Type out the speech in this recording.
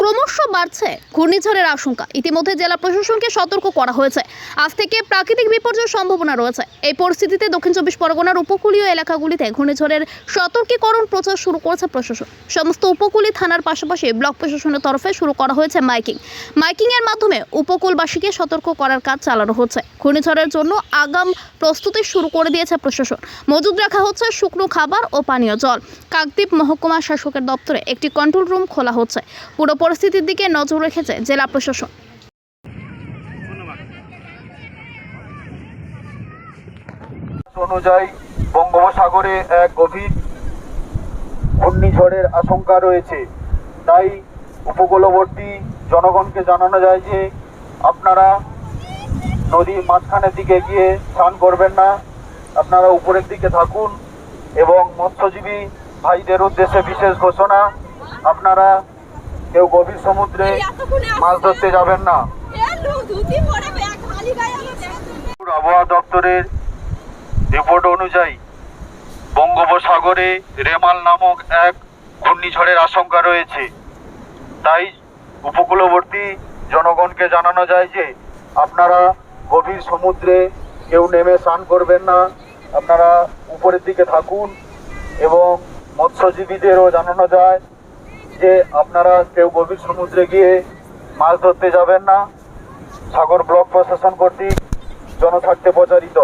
ক্রমশ বাড়ছে ঘূর্ণিঝড়ের আশঙ্কা। ইতিমধ্যে জেলা প্রশাসনকে সতর্ক করা হয়েছে। আজ থেকে প্রাকৃতিক বিপর্যয়ের সম্ভাবনা রয়েছে। এই পরিস্থিতিতে দক্ষিণ চব্বিশ পরগনার উপকূলীয় এলাকাগুলিতে ঘূর্ণিঝড়ের সতর্কীকরণ প্রচার শুরু করেছে প্রশাসন। সমস্ত উপকূলীয় থানার পাশাপাশি ব্লক প্রশাসনের তরফে শুরু করা হয়েছে মাইকিং। মাইকিং এর মাধ্যমে উপকূলবাসীকে সতর্ক করার কাজ চালানো হচ্ছে। ঘূর্ণিঝড়ের জন্য আগাম প্রস্তুতি শুরু করে দিয়েছে প্রশাসন। মজুদ রাখা হচ্ছে শুকনো খাবার ও পানীয় জল। কাকদ্বীপ মহকুমা শাসকের দপ্তরে একটি কন্ট্রোল রুম খোলা হচ্ছে। পুরো পরিস্থিতির দিকে নজর রেখেছে জেলা প্রশাসন। অনুযায়ী বঙ্গোপসাগরে এক গভীর ঘূর্ণিঝড়ের আশঙ্কা রয়েছে। তাই উপকূলবর্তী জনগণকে জানানো যায় যে আপনারা নদীর মাঝখানের দিকে গিয়ে স্নান করবেন না। আপনারা উপরের দিকে থাকুন এবং মৎস্যজীবী ভাইদের উদ্দেশ্যে বিশেষ ঘোষণা, আপনারা কেউ গভীর সমুদ্রে মাছ ধরতে যাবেন না। আবহাওয়া দপ্তরের রিপোর্ট অনুযায়ী বঙ্গোপসাগরে রেমাল নামক এক ঘূর্ণিঝড়ের আশঙ্কা রয়েছে। তাই উপকূলবর্তী জনগণকে জানানো যায় যে আপনারা গভীর সমুদ্রে কেউ নেমে স্নান করবেন না। আপনারা উপরের দিকে থাকুন এবং মৎস্যজীবীদেরও জানানো যায় যে আপনারা কেউ গভীর সমুদ্রে গিয়ে মাছ ধরতে যাবেন না। সাগর ব্লক প্রশাসন কর্তৃক জনস্বার্থে প্রচারিত।